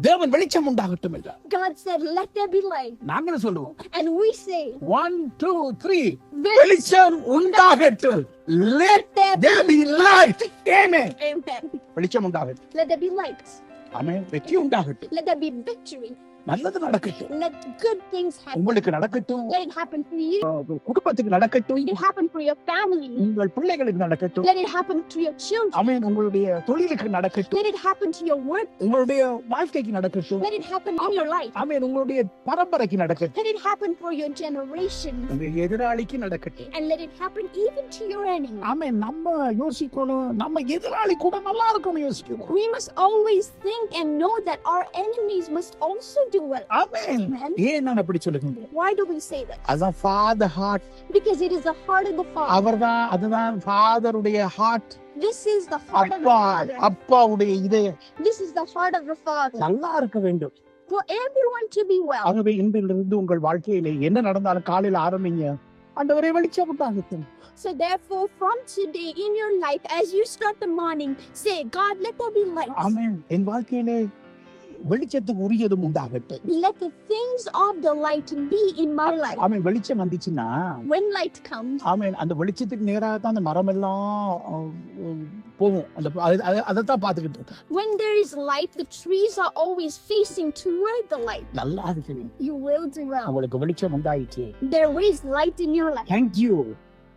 தேவன் வெளிச்சம் உண்டாகட்டும் என்றார் God said, Let there be light. நாங்களும் சொல்லுவோம் And we say, one two three Ve- வெளிச்சம் உண்டாகட்டும் let there be light amen Amen. வெளிச்சம் உண்டாகட்டும் Let there be light. ஆமென் வெற்றி உண்டாகட்டும் Let there be victory. நல்லது நடக்கட்டும் Let good things happen. உங்களுக்கு நடக்கட்டும் Let it happen for you. குடும்பத்துக்கு நடக்கட்டும் Let it happen for your family. உங்கள் பிள்ளைகளுக்கு நடக்கட்டும் Let it happen to your children. ஆமென் உங்களுடைய தொழிலுக்கு நடக்கட்டும் Let it happen to your work. உங்களுடைய வாழ்க்கைக்கு நடக்கட்டும் Let it happen in your life. ஆமென் உங்களுடைய பரம்பரைக்கு நடக்கட்டும் Let it happen for your generation. உங்க எதிராளிக்கு நடக்கட்டும் And let it happen even to your enemy. ஆமென் நம்ம யோசிக்கணும் நம்ம எதிராளி கூட நல்லா இருக்கணும் யோசிக்கணும் We must always think and know that our enemies must also do well. Amen. ஏன் நான் அப்படி சொல்லுகிறேன் Why do we say that? அதான் father heart Because it is the heart of the Father. அவர்தான் அதுதான் ஃபாதருடைய heart This is the heart of the அப்பா Father. அப்பாவுடைய இதயம் This is the heart of the Father. நல்லா இருக்க வேண்டும் For everyone to be well. ஆகவே இன்றிலிருந்து உங்கள் வாழ்க்கையில என்ன நடந்தாலும் காலையில ஆரம்பிங்க ஆண்டவரே வெளிச்சம் உண்டாகட்டும் So therefore, from today in your life, as you start the morning, say, God, let there be light. ஆமென் என் வாழ்க்கையிலே வெளிச்சத்துக்கு உரியதும் உண்டாகட்டும் Let the things of the light be in my life. ஆமென் வெளிச்சம் வந்துச்சுன்னா When light comes, ஆமென் அந்த வெளிச்சத்துக்கு நேராக தான் அந்த மரம் எல்லாம் போகும் அந்த அது- அதைத்தான் பார்த்துக்கிட்டு when there is light, the trees are always facing toward the light. நல்லா இருக்கு You will do well. உங்களுக்கு வெளிச்சம் உண்டாயிடுச்சு There is light in your life. Thank you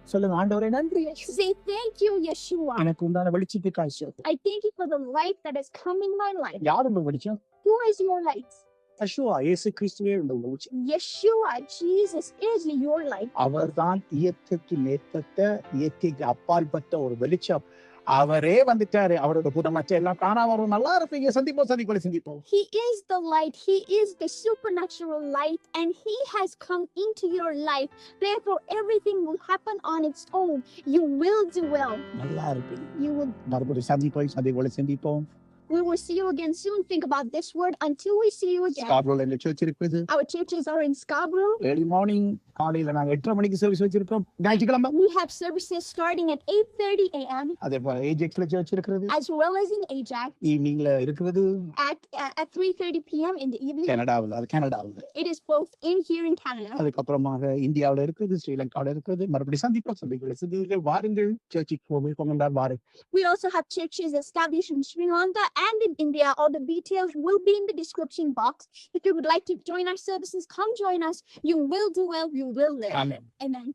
சொல்லுங்க ஆண்டவரே நன்றி Say thank you, Yeshua. எனக்கு உண்டான வெளிச்சத்துக்கு காசு I thank you for the light that has come in my life. யார் உங்க வெளிச்சம் Who is your light? அஷுவா இயேசு கிறிஸ்துவே உங்க வெளிச்சம் Yeshua, Jesus is your light. அவர்தான் இயற்கைக்கு மேற்பட்ட இயற்கைக்கு அப்பாற்பட்ட ஒரு வெளிச்சம் அவரே வந்துட்டாரு அவரோட குணமற்ற எல்லாம் காணாம வரும் நல்லா இருப்பீங்க சந்திப்போம் சந்திப்போம் சந்திப்போம் He is the light. He is the supernatural light, and He has come into your life. Therefore, everything will happen on its own. You will do well. நல்லா இருப்பீங்க You will. மறுபடியும் சந்திப்போம் சந்திப்போம் சந்திப்போம் We will see you again soon. Think about this word until we see you again. ஸ்காப்ரோல எங்க search இருக்குது Our churches are in Scarborough. Early morning காலையில நாங்க எட்டரை மணிக்கு சர்வீஸ் வச்சிருக்கோம் ஞாயிற்றுக்கிழமை We have services starting at 8:30 a.m. அதே போல ஏஜெக்ஸ்ல சர்ச் இருக்கிறது as well as in Ajax ஈவினிங்ல இருக்கிறது at at 3:30 p.m. in the evening. கனடாவில் அது கனடாவில் It is both in here in Canada. அதுக்கப்புறமாக இந்தியாவுல இருக்குது ஸ்ரீலங்காவில் இருக்குது மறுபடியும் சந்திப்போம் சந்திப்போம் சந்திப்போம் வாருங்கள் சர்ச்சுக்கு போய் கொண்டார் வாருங்கள் We also have churches established in Sri Lanka and in India. All the details will be in the description box. If you would like to join our services, come join us. You will do well. You will live. Amen. Amen.